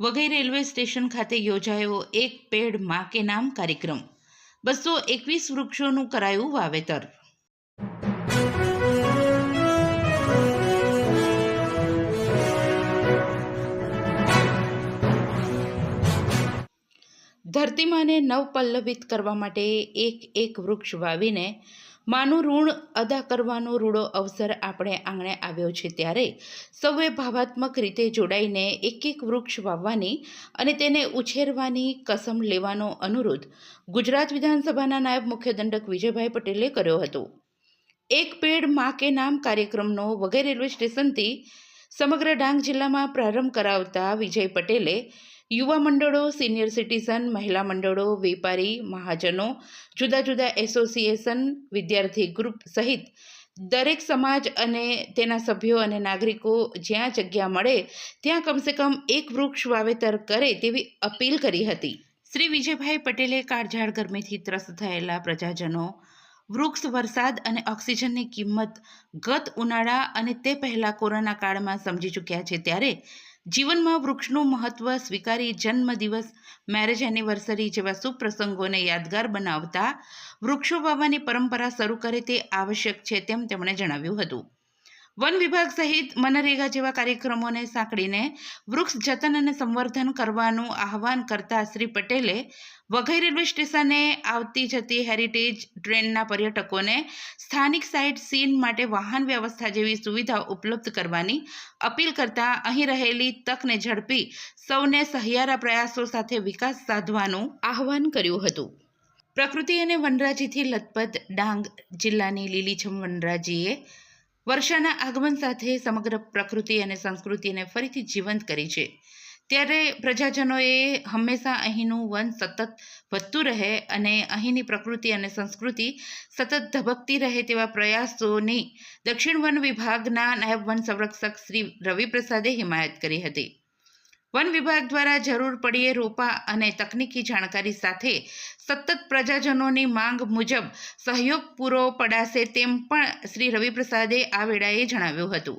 Waghai railway station ખાતે યોજાયો એક પેડ મા કે નામ કાર્યક્રમ. બસો એકવીસ વૃક્ષોનું કરાયું વાવેતર. ધરતીમાને નવપલ્લવિત કરવા માટે એક એક વૃક્ષ વાવીને માનું ઋણ અદા કરવાનો રૂડો અવસર આપણે આંગણે આવ્યો છે ત્યારે સૌએ ભાવાત્મક રીતે જોડાઈને એક એક વૃક્ષ વાવવાની અને તેને ઉછેરવાની કસમ લેવાનો અનુરોધ ગુજરાત વિધાનસભાના નાયબ મુખ્ય દંડક વિજયભાઈ પટેલે કર્યો હતો. એક પેડ મા કે નામ કાર્યક્રમનો વગેરે રેલવે સ્ટેશનથી સમગ્ર ડાંગ જિલ્લામાં પ્રારંભ કરાવતા વિજય પટેલે યુવા મંડળો, સિનિયર સિટીઝન, મહિલા મંડળો, વેપારી, મહાજનો, જુદા જુદા એસોસિએશન, વિદ્યાર્થી ગ્રુપ સહિત દરેક સમાજ અને તેના સભ્યો અને નાગરિકો જ્યાં જગ્યા મળે, ત્યાં કમસે કમ એક વૃક્ષ વાવેતર કરે તેવી અપીલ કરી હતી. શ્રી વિજયભાઈ પટેલે કાળઝાળ ગરમીથી ત્રસ્ત થયેલા પ્રજાજનો, વૃક્ષ વરસાદ અને ઓક્સિજનની કિંમત ગત ઉનાળા અને તે પહેલાં કોરોના કાળમાં સમજી ચૂક્યા છે ત્યારે જીવનમાં વૃક્ષનું મહત્વ, સ્વીકારી જન્મદિવસ મેરેજ એનિવર્સરી જેવા શુભ પ્રસંગોને યાદગાર બનાવતા વૃક્ષો વાવવાની પરંપરા શરૂ કરે તે આવશ્યક છે તેમ તેમણે જણાવ્યું હતું. વન વિભાગ સહિત મનરેગા જેવા કાર્યક્રમોને સાંકળીને વૃક્ષ જતન અને સંવર્ધન કરવાનું આહવાન કરતા શ્રી પટેલે વઘઈ રેલવે સ્ટેશને આવતી જતી હેરિટેજ ટ્રેનના પર્યટકોને સ્થાનિક સાઇટ સીન માટે વાહન વ્યવસ્થા જેવી સુવિધા ઉપલબ્ધ કરવાની અપીલ કરતા અહીં રહેલી તકને ઝડપી સૌને સહિયારા પ્રયાસો સાથે વિકાસ સાધવાનું આહવાન કર્યું હતું. પ્રકૃતિ અને વનરાજીથી લથપથ ડાંગ જિલ્લાની લીલીછમ વનરાજીએ વર્ષાના આગમન સાથે સમગ્ર પ્રકૃતિ અને સંસ્કૃતિને ફરીથી જીવંત કરી છે. ત્યારે પ્રજાજનોએ હંમેશા અહીંનું વન સતત વધતું રહે અને અહીંની પ્રકૃતિ અને સંસ્કૃતિ સતત ધબકતી રહે તેવા પ્રયાસોની દક્ષિણ વન વિભાગના નાયબ વન સંરક્ષક શ્રી રવિપ્રસાદે હિમાયત કરી હતી. વન વિભાગ દ્વારા જરૂર પડીએ રોપા અને તકનીકી જાણકારી સાથે સતત પ્રજાજનોની માંગ મુજબ સહયોગ પૂરો પડાશે તેમ પણ શ્રી રવિપ્રસાદે આ વેળાએ જણાવ્યું હતું.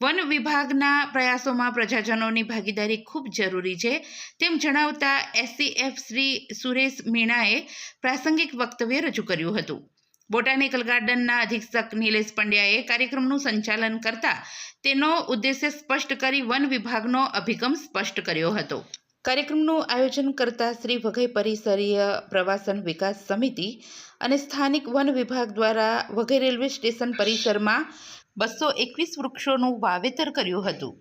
વન વિભાગના પ્રયાસોમાં પ્રજાજનોની ભાગીદારી ખૂબ જરૂરી છે તેમ જણાવતા એસસીએફ શ્રી સુરેશ મીણાએ પ્રાસંગિક વક્તવ્ય રજૂ કર્યું હતું. બોટાનિકલ ગાર્ડનના અધિક્ષક નિલેશ પંડ્યાએ કાર્યક્રમનું સંચાલન કરતા તેનો ઉદ્દેશ્ય સ્પષ્ટ કરી વન વિભાગનો અભિગમ સ્પષ્ટ કર્યો હતો. કાર્યક્રમનું આયોજન કરતા શ્રી વઘઈ પરિસરીય પ્રવાસન વિકાસ સમિતિ અને સ્થાનિક વન વિભાગ દ્વારા વઘઈ રેલવે સ્ટેશન પરિસરમાં બસો એકવીસ વૃક્ષોનું વાવેતર કર્યું હતું.